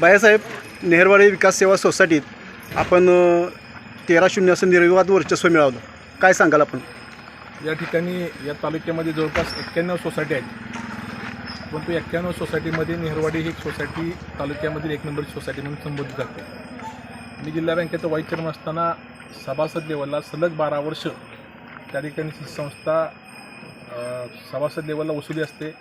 बायासाहेब नेहरवाडी विकास सेवा सोसायटीत आपण तेरा शून्य असं निर्विवाद वर्चस्व मिळवलं. काय सांगाल आपण? या ठिकाणी या तालुक्यामध्ये जवळपास एक्क्याण्णव सोसायटी आहेत. परंतु एक्क्याण्णव सोसायटीमध्ये नेहरवाडी ही सोसायटी तालुक्यामधील एक नंबरची सोसायटी म्हणून संबोधित जाते. मी जिल्हा बँकेचं वाईट चेअरमन असताना सभासद लेवलला सलग बारा वर्ष त्या ठिकाणी ही संस्था सभासद लेवलला वसुली असते.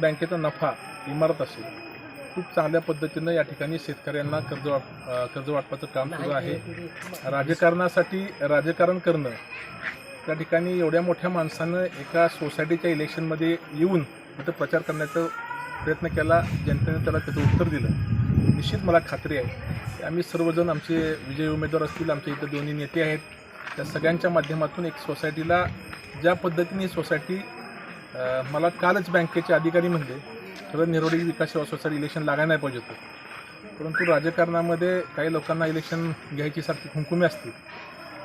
बँकेचा नफा इमारत असेल. खूप चांगल्या पद्धतीनं या ठिकाणी शेतकऱ्यांना कर्ज वाट कर्ज वाटपाचं काम सुरू आहे. राजकारणासाठी राजकारण करणं त्या ठिकाणी एवढ्या मोठ्या माणसानं एका सोसायटीच्या इलेक्शनमध्ये येऊन तिथं प्रचार करण्याचा प्रयत्न केला जनतेने त्याला त्याचं उत्तर दिलं. निश्चित मला खात्री आहे की आम्ही सर्वजण आमचे विजयी उमेदवार असतील आमचे इथं दोन्ही नेते आहेत. त्या सगळ्यांच्या माध्यमातून एक सोसायटीला ज्या पद्धतीने सोसायटी मला कालच बँकेचे अधिकारी म्हणले खरं निरोडी विकास सेवा सोसायटी इलेक्शन लागायला नाही पाहिजे होतं. परंतु राजकारणामध्ये काही लोकांना इलेक्शन घ्यायची सारखी खुमखुमी असते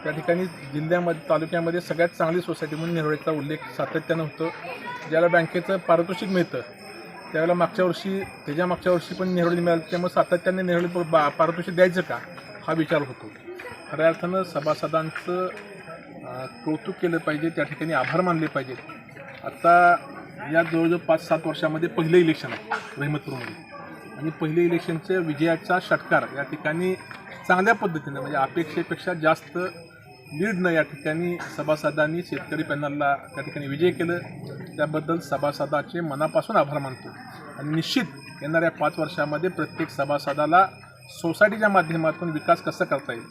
त्या ठिकाणी जिल्ह्यामध्ये तालुक्यामध्ये सगळ्यात चांगली सोसायटी म्हणून निरोडीचा उल्लेख सातत्यानं होतो. ज्याला बँकेचं पारितोषिक मिळतं. त्यावेळेला मागच्या वर्षी त्याच्या मागच्या वर्षी पण निरोडी मिळाली. त्यामुळे सातत्याने निरोडी बा पारितोषिक द्यायचं का? हा विचार होतो. खऱ्या अर्थानं सभासदांचं कौतुक केलं पाहिजे. त्या ठिकाणी आभार मानले पाहिजेत. आता या जवळजवळ पाच सात वर्षामध्ये पहिलं इलेक्शन आहे रहिमतपूरमध्ये. आणि पहिले इलेक्शनच्या विजयाचा षटकार या ठिकाणी चांगल्या पद्धतीनं म्हणजे अपेक्षेपेक्षा जास्त लीडनं या ठिकाणी सभासदांनी शेतकरी पॅनलला त्या ठिकाणी विजय केलं. त्याबद्दल सभासदाचे मनापासून आभार मानतो. आणि निश्चित येणाऱ्या पाच वर्षामध्ये प्रत्येक सभासदाला सोसायटीच्या माध्यमातून विकास कसा करता येईल?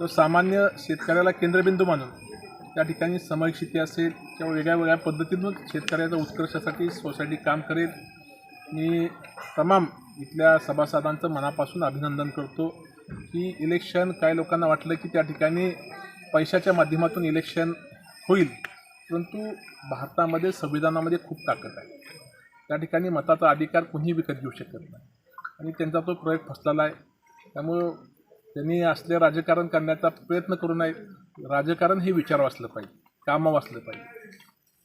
तो सामान्य शेतकऱ्याला केंद्रबिंदू मानून त्या ठिकाणी सामायिक शेती असेल किंवा वेगळ्या वेगळ्या पद्धतीतून शेतकऱ्याच्या उत्कर्षासाठी सोसायटी काम करेल. मी तमाम इथल्या सभासदांचं मनापासून अभिनंदन करतो की इलेक्शन काही लोकांना वाटलं की त्या ठिकाणी पैशाच्या माध्यमातून इलेक्शन होईल परंतु भारतामध्ये संविधानामध्ये खूप ताकद आहे. त्या ठिकाणी मताचा अधिकार कुणीही विकत घेऊ शकत नाही. आणि त्यांचा तो प्रयोग फसलेला आहे. त्यामुळं त्यांनी असले राजकारण करण्याचा प्रयत्न करू नये राजकारण हे विचार असलं पाहिजे कामं वाचलं पाहिजे.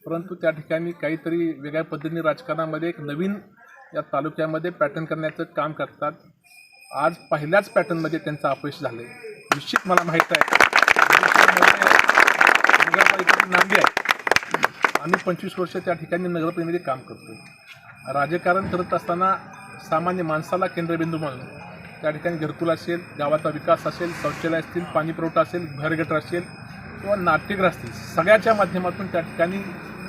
परंतु त्या ठिकाणी काहीतरी वेगळ्या पद्धतीने राजकारणामध्ये एक नवीन या तालुक्यामध्ये पॅटर्न करण्याचं काम करतात. आज पहिल्याच पॅटर्नमध्ये त्यांचं अपयश झालं आहे निश्चित मला माहीत आहे नगरपालिकेची नांदी आहे. आम्ही पंचवीस वर्ष त्या ठिकाणी नगरपालिकेमध्ये काम करतो राजकारण करत असताना सामान्य माणसाला केंद्रबिंदू म्हणून त्या ठिकाणी घरकुल असेल गावाचा विकास असेल शौचालय असतील पाणीपुरवठा असेल घरगटर असेल किंवा नाट्यगृह असतील सगळ्याच्या माध्यमातून त्या ठिकाणी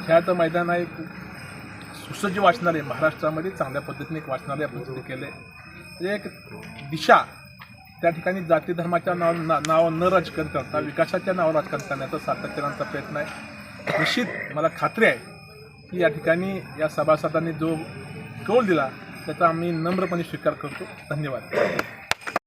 खेळाचं मैदान आहे. सुसज्ज वाचनालय महाराष्ट्रामध्ये चांगल्या पद्धतीने एक वाचनालय आपण सुरू केलं आहे म्हणजे एक दिशा त्या ठिकाणी जाती धर्माच्या नाव ना नाव न राजकारण करता विकासाच्या नावावर राजकारण करण्याचा सातत्याचा प्रयत्न आहे. निश्चित मला खात्री आहे की या ठिकाणी या सभासदांनी जो कौल दिला त्याचा आम्ही नम्रपणे स्वीकार करतो. धन्यवाद.